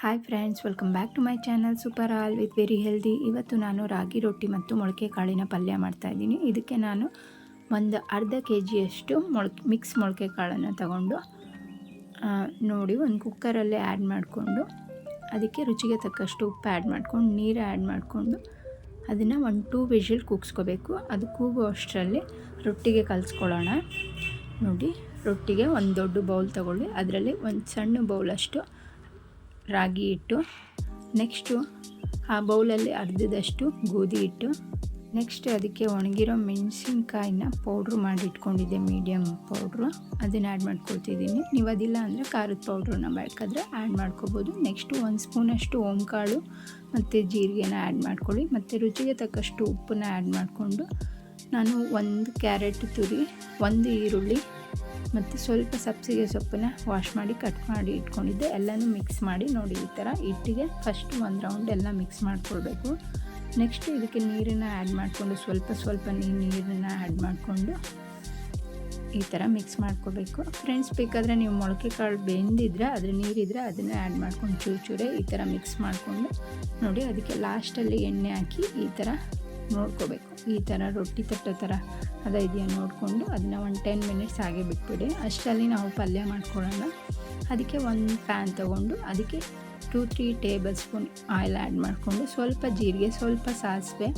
Hi friends welcome back to my channel super all with very healthy ಇವತ್ತು ನಾನು ರಾಗಿ ರೊಟ್ಟಿ ಮತ್ತು ಮೊಳಕೆ ಕಾಳಿನ ಪಲ್ಯ ಮಾಡ್ತಾಯಿದ್ದೀನಿ ಇದಕ್ಕೆ ನಾನು ಒಂದು ಅರ್ಧ ಕೆ ಜಿಯಷ್ಟು ಮೊಳಕೆ ಮಿಕ್ಸ್ ಮೊಳಕೆ ಕಾಳನ್ನು ತಗೊಂಡು ನೋಡಿ ಒಂದು ಕುಕ್ಕರಲ್ಲೇ ಆ್ಯಡ್ ಮಾಡಿಕೊಂಡು, ಅದಕ್ಕೆ ರುಚಿಗೆ ತಕ್ಕಷ್ಟು ಉಪ್ಪು ಆ್ಯಡ್ ಮಾಡ್ಕೊಂಡು, ನೀರು ಆ್ಯಡ್ ಮಾಡಿಕೊಂಡು, ಅದನ್ನು ಒಂದು ಟೂ ವಿಷಲ್ ಕೂಗಿಸ್ಕೋಬೇಕು. ಅದು ಕೂಗೋ ಅಷ್ಟರಲ್ಲಿ ರೊಟ್ಟಿಗೆ ಕಲಿಸ್ಕೊಳ್ಳೋಣ. ನೋಡಿ, ರೊಟ್ಟಿಗೆ ಒಂದು ದೊಡ್ಡ ಬೌಲ್ ತಗೊಳ್ಳಿ. ಅದರಲ್ಲಿ ಒಂದು ಸಣ್ಣ ಬೌಲಷ್ಟು ರಾಗಿ ಹಿಟ್ಟು ನೆಕ್ಸ್ಟು ಆ ಬೌಲಲ್ಲಿ ಅರ್ಧದಷ್ಟು ಗೋಧಿ ಹಿಟ್ಟು ನೆಕ್ಸ್ಟ್ ಅದಕ್ಕೆ ಒಣಗಿರೋ ಮೆಣಸಿನ್ಕಾಯಿನ ಪೌಡ್ರ್ ಮಾಡಿ ಇಟ್ಕೊಂಡಿದ್ದೆ ಮೀಡಿಯಮ್ ಪೌಡ್ರು ಅದನ್ನು ಆ್ಯಡ್ ಮಾಡ್ಕೊಳ್ತಿದ್ದೀನಿ. ನೀವು ಅದಿಲ್ಲ ಅಂದರೆ ಖಾರದ ಪೌಡ್ರನ್ನ ಬೇಕಾದರೆ ಆ್ಯಡ್ ಮಾಡ್ಕೋಬೋದು. ನೆಕ್ಸ್ಟು ಒಂದು ಸ್ಪೂನಷ್ಟು ಓಂಕಾಳು ಮತ್ತು ಜೀರಿಗೆನ ಆ್ಯಡ್ ಮಾಡ್ಕೊಳ್ಳಿ. ಮತ್ತು ರುಚಿಗೆ ತಕ್ಕಷ್ಟು ಉಪ್ಪನ್ನ ಆ್ಯಡ್ ಮಾಡಿಕೊಂಡು ನಾನು ಒಂದು ಕ್ಯಾರೆಟ್ ತುರಿ, ಒಂದು ಈರುಳ್ಳಿ ಮತ್ತು ಸ್ವಲ್ಪ ಸಬ್ಸಿಗೆ ಸೊಪ್ಪನ್ನ ವಾಶ್ ಮಾಡಿ ಕಟ್ ಮಾಡಿ ಇಟ್ಕೊಂಡಿದ್ದೆ. ಎಲ್ಲನೂ ಮಿಕ್ಸ್ ಮಾಡಿ ನೋಡಿ ಈ ಥರ ಹಿಟ್ಟಿಗೆ ಫಸ್ಟ್ ಒಂದು ರೌಂಡ್ ಎಲ್ಲ ಮಿಕ್ಸ್ ಮಾಡ್ಕೊಳ್ಬೇಕು. ನೆಕ್ಸ್ಟ್ ಇದಕ್ಕೆ ನೀರನ್ನು ಆ್ಯಡ್ ಮಾಡಿಕೊಂಡು ಸ್ವಲ್ಪ ಸ್ವಲ್ಪ ನೀರು ನೀರನ್ನು ಆ್ಯಡ್ ಮಾಡಿಕೊಂಡು ಈ ಥರ ಮಿಕ್ಸ್ ಮಾಡ್ಕೋಬೇಕು ಫ್ರೆಂಡ್ಸ್ ಬೇಕಾದರೆ ನೀವು ಮೊಳಕೆ ಕಾಳು ಬೆಂದಿದ್ರೆ ಅದ್ರ ನೀರಿದ್ರೆ ಅದನ್ನು ಆ್ಯಡ್ ಮಾಡ್ಕೊಂಡು ಚೂರು ಚೂರೇ ಈ ಥರ ಮಿಕ್ಸ್ ಮಾಡಿಕೊಂಡು ನೋಡಿ ಅದಕ್ಕೆ ಲಾಸ್ಟಲ್ಲಿ ಎಣ್ಣೆ ಹಾಕಿ ಈ ಥರ ನೋಡ್ಕೋಬೇಕು. ಈ ಥರ ರೊಟ್ಟಿ ತಟ್ಟೋ ಥರ ಅದ ಇದೆಯಾ ನೋಡಿಕೊಂಡು ಅದನ್ನ ಒಂದು ಟೆನ್ ಮಿನಿಟ್ಸ್ ಹಾಗೆ ಬಿಟ್ಬಿಡಿ. ಅಷ್ಟರಲ್ಲಿ ನಾವು ಪಲ್ಯ ಮಾಡ್ಕೊಳ್ಳೋಣ. ಅದಕ್ಕೆ ಒಂದು ಪ್ಯಾನ್ ತೊಗೊಂಡು ಅದಕ್ಕೆ two, three tablespoon oil add ಮಾಡಿಕೊಂಡು ಸ್ವಲ್ಪ ಜೀರಿಗೆ, ಸ್ವಲ್ಪ ಸಾಸಿವೆ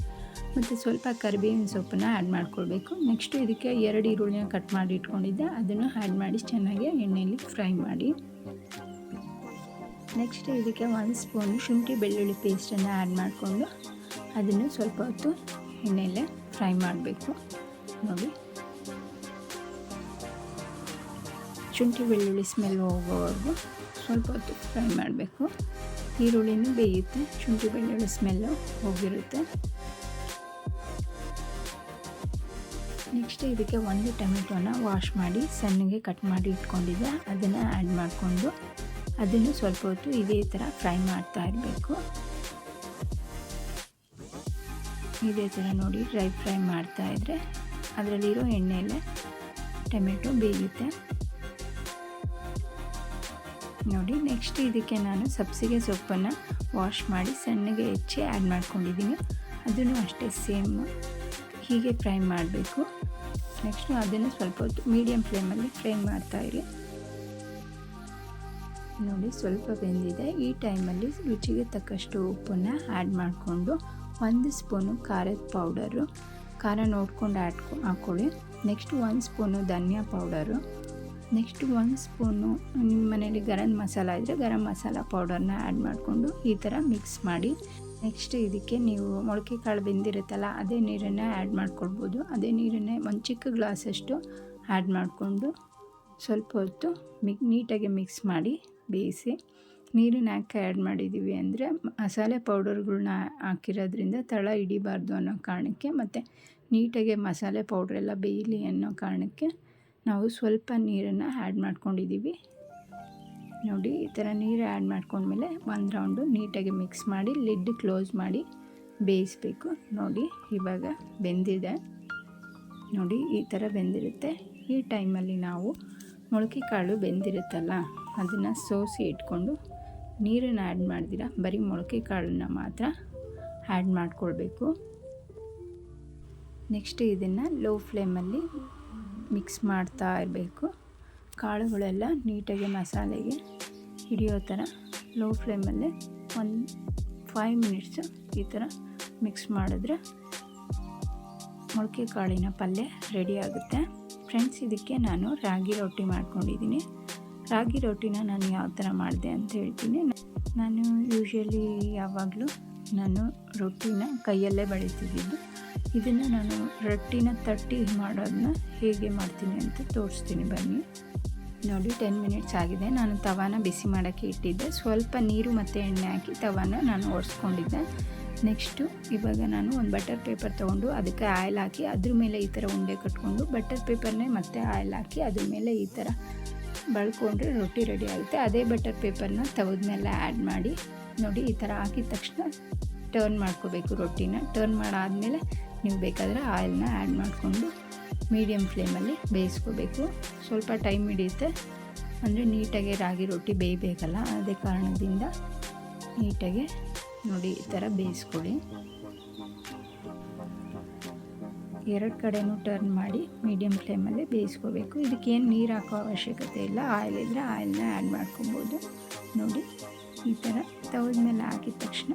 ಮತ್ತು ಸ್ವಲ್ಪ ಕರಿಬೇವಿನ ಸೊಪ್ಪನ್ನ ಆ್ಯಡ್ ಮಾಡ್ಕೊಳ್ಬೇಕು. ನೆಕ್ಸ್ಟು ಇದಕ್ಕೆ ಎರಡು ಈರುಳ್ಳಿನ ಕಟ್ ಮಾಡಿ ಇಟ್ಕೊಂಡಿದ್ದೆ. ಅದನ್ನು ಆ್ಯಡ್ ಮಾಡಿ ಚೆನ್ನಾಗಿ ಎಣ್ಣೆಯಲ್ಲಿ ಫ್ರೈ ಮಾಡಿ. ನೆಕ್ಸ್ಟ್ ಇದಕ್ಕೆ ಒಂದು ಸ್ಪೂನ್ ಶುಂಠಿ ಬೆಳ್ಳುಳ್ಳಿ ಪೇಸ್ಟನ್ನು ಆ್ಯಡ್ ಮಾಡಿಕೊಂಡು ಅದನ್ನು ಸ್ವಲ್ಪ ಹೊತ್ತು ಎಣ್ಣೆಯಲ್ಲೇ ಫ್ರೈ ಮಾಡಬೇಕು. ನೋಡಿ. ಶುಂಠಿ ಬೆಳ್ಳುಳ್ಳಿ ಸ್ಮೆಲ್ ಹೋಗೋವರೆಗೂ ಸ್ವಲ್ಪ ಹೊತ್ತು ಫ್ರೈ ಮಾಡಬೇಕು. ಈರುಳ್ಳಿನೂ ಬೇಯುತ್ತೆ, ಶುಂಠಿ ಬೆಳ್ಳುಳ್ಳಿ ಸ್ಮೆಲ್ಲು ಹೋಗಿರುತ್ತೆ. ನೆಕ್ಸ್ಟ್ ಇದಕ್ಕೆ ಒಂದು ಟೊಮೆಟೊನ ವಾಶ್ ಮಾಡಿ ಸಣ್ಣಗೆ ಕಟ್ ಮಾಡಿ ಇಟ್ಕೊಂಡಿದ್ದೆ. ಅದನ್ನು ಆ್ಯಡ್ ಮಾಡಿಕೊಂಡು ಅದನ್ನು ಸ್ವಲ್ಪ ಹೊತ್ತು ಇದೇ ಥರ ಫ್ರೈ ಮಾಡ್ತಾ ಇರಬೇಕು. ಇದೇ ಥರ ನೋಡಿ ಡ್ರೈ ಫ್ರೈ ಮಾಡ್ತಾಯಿದ್ರೆ ಅದರಲ್ಲಿರೋ ಎಣ್ಣೆಯಲ್ಲೇ, ಟೊಮೆಟೊ ಬೇಯುತ್ತೆ ನೋಡಿ ನೆಕ್ಸ್ಟ್ ಇದಕ್ಕೆ ನಾನು ಸಬ್ಸಿಗೆ ಸೊಪ್ಪನ್ನು ವಾಶ್ ಮಾಡಿ ಸಣ್ಣಗೆ ಹೆಚ್ಚಿ ಆ್ಯಡ್ ಮಾಡ್ಕೊಂಡಿದ್ದೀನಿ. ಅದನ್ನು ಅಷ್ಟೇ ಸೇಮ್ ಹೀಗೆ ಫ್ರೈ ಮಾಡಬೇಕು. ನೆಕ್ಸ್ಟು ಅದನ್ನು ಸ್ವಲ್ಪ ಹೊತ್ತು ಮೀಡಿಯಮ್ ಫ್ಲೇಮಲ್ಲಿ ಫ್ರೈ ಮಾಡ್ತಾಯಿರಿ ನೋಡಿ, ಸ್ವಲ್ಪ ಬೆಂದಿದೆ. ಈ ಟೈಮಲ್ಲಿ ರುಚಿಗೆ ತಕ್ಕಷ್ಟು ಉಪ್ಪನ್ನು ಆ್ಯಡ್ ಮಾಡಿಕೊಂಡು ಒಂದು ಸ್ಪೂನು ಖಾರದ ಪೌಡರು, ಖಾರ ನೋಡ್ಕೊಂಡು ಆ್ಯಡ್ ಹಾಕ್ಕೊಳ್ಳಿ ನೆಕ್ಸ್ಟ್ ಒಂದು ಸ್ಪೂನು ಧನಿಯಾ ಪೌಡರು. ನೆಕ್ಸ್ಟ್ ಒಂದು ಸ್ಪೂನು ನಿಮ್ಮ ಮನೇಲಿ ಗರಂ ಮಸಾಲ ಇದ್ದರೆ ಗರಂ ಮಸಾಲ ಪೌಡರ್ನ ಆ್ಯಡ್ ಮಾಡಿಕೊಂಡು ಈ ಥರ ಮಿಕ್ಸ್ ಮಾಡಿ. ನೆಕ್ಸ್ಟ್ ಇದಕ್ಕೆ ನೀವು ಮೊಳಕೆ ಕಾಳು ಬೆಂದಿರುತ್ತಲ್ಲ, ಅದೇ ನೀರನ್ನು ಆ್ಯಡ್ ಮಾಡ್ಕೊಳ್ಬೋದು. ಅದೇ ನೀರನ್ನೇ ಒಂದು ಚಿಕ್ಕ ಗ್ಲಾಸಷ್ಟು ಆ್ಯಡ್ ಮಾಡಿಕೊಂಡು ಸ್ವಲ್ಪ ಹೊತ್ತು ಮಿಕ್ ನೀಟಾಗಿ ಮಿಕ್ಸ್ ಮಾಡಿ ಬೇಯಿಸಿ. ನೀರನ್ನ ಯಾಕೆ ಆ್ಯಡ್ ಮಾಡಿದ್ದೀವಿ ಅಂದರೆ ಮಸಾಲೆ ಪೌಡರ್ಗಳ್ನ ಹಾಕಿರೋದ್ರಿಂದ ತಳ ಹಿಡಿಬಾರ್ದು ಅನ್ನೋ ಕಾರಣಕ್ಕೆ ಮತ್ತು ನೀಟಾಗಿ ಮಸಾಲೆ ಪೌಡ್ರೆಲ್ಲ ಬೇಯಲಿ ಅನ್ನೋ ಕಾರಣಕ್ಕೆ ನಾವು ಸ್ವಲ್ಪ ನೀರನ್ನು ಆ್ಯಡ್ ಮಾಡ್ಕೊಂಡಿದ್ದೀವಿ. ನೋಡಿ, ಈ ಥರ ನೀರು ಆ್ಯಡ್ ಮಾಡ್ಕೊಂಡ್ಮೇಲೆ ಒಂದು ರೌಂಡು ನೀಟಾಗಿ ಮಿಕ್ಸ್ ಮಾಡಿ ಲಿಡ್ ಕ್ಲೋಸ್ ಮಾಡಿ ಬೇಯಿಸ್ಬೇಕು. ನೋಡಿ, ಇವಾಗ ಬೆಂದಿದೆ. ನೋಡಿ, ಈ ಥರ ಬೆಂದಿರುತ್ತೆ. ಈ ಟೈಮಲ್ಲಿ ನಾವು ಮೊಳಕೆ ಕಾಳು ಬೆಂದಿರುತ್ತಲ್ಲ, ಅದನ್ನು ಸೋಸಿ ಇಟ್ಕೊಂಡು ನೀರನ್ನು ಆ್ಯಡ್ ಮಾಡ್ದಿರ? ಬರೀ ಮೊಳಕೆ ಕಾಳನ್ನು ಮಾತ್ರ ಆ್ಯಡ್ ಮಾಡಿಕೊಳ್ಬೇಕು. ನೆಕ್ಸ್ಟ್ ಇದನ್ನು ಲೋ ಫ್ಲೇಮಲ್ಲಿ ಮಿಕ್ಸ್ ಮಾಡ್ತಾ ಇರಬೇಕು. ಕಾಳುಗಳೆಲ್ಲ ನೀಟಾಗಿ ಮಸಾಲೆಗೆ ಹಿಡಿಯೋ ಥರ ಲೋ ಫ್ಲೇಮಲ್ಲೇ ಒಂದು ಫೈವ್ ಮಿನಿಟ್ಸು ಈ ಥರ ಮಿಕ್ಸ್ ಮಾಡಿದ್ರೆ ಮೊಳಕೆ ಕಾಳಿನ ಪಲ್ಯ ರೆಡಿ ಆಗುತ್ತೆ. ಫ್ರೆಂಡ್ಸ್, ಇದಕ್ಕೆ ನಾನು ರಾಗಿ ರೊಟ್ಟಿ ಮಾಡ್ಕೊಂಡಿದ್ದೀನಿ. ರಾಗಿ ರೊಟ್ಟಿನ ನಾನು ಯಾವ ಥರ ಮಾಡಿದೆ ಅಂತ ಹೇಳ್ತೀನಿ. ನಾನು ಯೂಶ್ವಲಿ ಯಾವಾಗಲೂ ನಾನು ರೊಟ್ಟಿನ ಕೈಯಲ್ಲೇ ಬಡಿತಿದ್ದು ಇದನ್ನು ನಾನು ರೊಟ್ಟಿನ ತಟ್ಟಿ ಮಾಡೋದನ್ನ ಹೇಗೆ ಮಾಡ್ತೀನಿ ಅಂತ ತೋರಿಸ್ತೀನಿ ಬನ್ನಿ. ನೋಡಿ ಟೆನ್ ಮಿನಿಟ್ಸ್ ಆಗಿದೆ. ನಾನು ತವಾನ ಬಿಸಿ ಮಾಡೋಕ್ಕೆ ಇಟ್ಟಿದ್ದೆ. ಸ್ವಲ್ಪ ನೀರು ಮತ್ತು ಎಣ್ಣೆ ಹಾಕಿ ತವಾನ ನಾನು ಒರೆಸ್ಕೊಂಡಿದ್ದೆ. ನೆಕ್ಸ್ಟು ಇವಾಗ ನಾನು ಒಂದು ಬಟರ್ ಪೇಪರ್ ತೊಗೊಂಡು ಅದಕ್ಕೆ ಆಯಿಲ್ ಹಾಕಿ ಅದ್ರ ಮೇಲೆ ಈ ಥರ ಉಂಡೆ ಕಟ್ಕೊಂಡು ಬಟರ್ ಪೇಪರ್ನೇ ಮತ್ತೆ ಆಯಿಲ್ ಹಾಕಿ ಅದ್ರ ಮೇಲೆ ಈ ಥರ ಬಳ್ಕೊಂಡ್ರೆ ರೊಟ್ಟಿ ರೆಡಿ ಆಗುತ್ತೆ. ಅದೇ ಬಟರ್ ಪೇಪರ್ನ ತೆಗೆದ ಮೇಲೆ ಆ್ಯಡ್ ಮಾಡಿ, ನೋಡಿ ಈ ಥರ ಹಾಕಿದ ತಕ್ಷಣ ಟರ್ನ್ ಮಾಡ್ಕೋಬೇಕು ರೊಟ್ಟಿನ. ಟರ್ನ್ ಮಾಡಾದಮೇಲೆ ನೀವು ಬೇಕಾದರೆ ಆಯಿಲ್ನ ಆ್ಯಡ್ ಮಾಡಿಕೊಂಡು ಮೀಡಿಯಮ್ ಫ್ಲೇಮಲ್ಲಿ ಬೇಯಿಸ್ಕೋಬೇಕು. ಸ್ವಲ್ಪ ಟೈಮ್ ಹಿಡಿಯುತ್ತೆ. ಅಂದರೆ ನೀಟಾಗಿ ರಾಗಿ ರೊಟ್ಟಿ ಬೇಯಬೇಕಲ್ಲ, ಅದೇ ಕಾರಣದಿಂದ ನೀಟಾಗಿ ನೋಡಿ ಈ ಥರ ಬೇಯಿಸ್ಕೊಳ್ಳಿ. ಎರಡು ಕಡೆನೂ ಟರ್ನ್ ಮಾಡಿ ಮೀಡಿಯಮ್ ಫ್ಲೇಮಲ್ಲೇ ಬೇಯಿಸ್ಕೋಬೇಕು. ಇದಕ್ಕೇನು ನೀರು ಹಾಕೋ ಅವಶ್ಯಕತೆ ಇಲ್ಲ. ಆಯಿಲ್ ಇದ್ದರೆ ಆಯಿಲ್ನ ಆ್ಯಡ್ ಮಾಡ್ಕೊಬೋದು. ನೋಡಿ, ಈ ಥರ ತವದ ಮೇಲೆ ಹಾಕಿದ ತಕ್ಷಣ.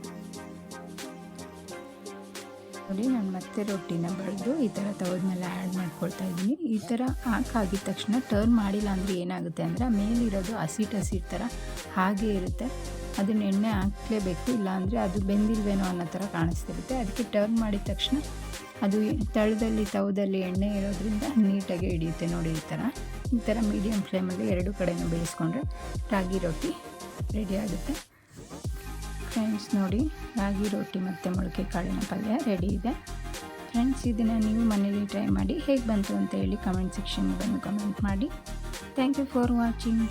ನೋಡಿ, ನಾನು ಮತ್ತೆ ರೊಟ್ಟಿನ ಬರೆದು ಈ ಥರ ತವದ ಮೇಲೆ ಆ್ಯಡ್ ಮಾಡ್ಕೊಳ್ತಾ ಇದ್ದೀನಿ. ಈ ಥರ ಹಾಕಾಗಿದ ತಕ್ಷಣ ಟರ್ನ್ ಮಾಡಿಲ್ಲ ಅಂದರೆ ಏನಾಗುತ್ತೆ ಅಂದರೆ ಮೇಲಿರೋದು ಹಸಿಟ್ ಹಸಿಟ್ ಥರ ಹಾಗೆ ಇರುತ್ತೆ. ಅದನ್ನ ಎಣ್ಣೆ ಹಾಕಲೇಬೇಕು. ಇಲ್ಲಾಂದರೆ ಅದು ಬೆಂದಿಲ್ವೇನೋ ಅನ್ನೋ ಥರ ಕಾಣಿಸ್ತಿರುತ್ತೆ. ಅದಕ್ಕೆ ಟರ್ನ್ ಮಾಡಿದ ತಕ್ಷಣ ಅದು ತಳದಲ್ಲಿ ತವದಲ್ಲಿ ಎಣ್ಣೆ ಇರೋದ್ರಿಂದ ನೀಟಾಗಿ ಹಿಡಿಯುತ್ತೆ ನೋಡಿ ಈ ಥರ. ಈ ಥರ ಮೀಡಿಯಮ್ ಫ್ಲೇಮಲ್ಲಿ ಎರಡು ಕಡೆನೂ ಬೇಯಿಸ್ಕೊಂಡ್ರೆ ರಾಗಿ ರೊಟ್ಟಿ ರೆಡಿ ಆಗುತ್ತೆ. ಫ್ರೆಂಡ್ಸ್ ನೋಡಿ ರಾಗಿ ರೊಟ್ಟಿ ಮತ್ತು ಮೊಳಕೆ ಕಾಳಿನ ಪಲ್ಯ ರೆಡಿ ಇದೆ. ಫ್ರೆಂಡ್ಸ್ ಇದನ್ನು ನೀವು ಮನೇಲಿ ಟ್ರೈ ಮಾಡಿ ಹೇಗೆ ಬಂತು ಅಂತ ಹೇಳಿ ಕಮೆಂಟ್ ಸೆಕ್ಷನ್ ಬಂದು ಕಮೆಂಟ್ ಮಾಡಿ. Thank you for watching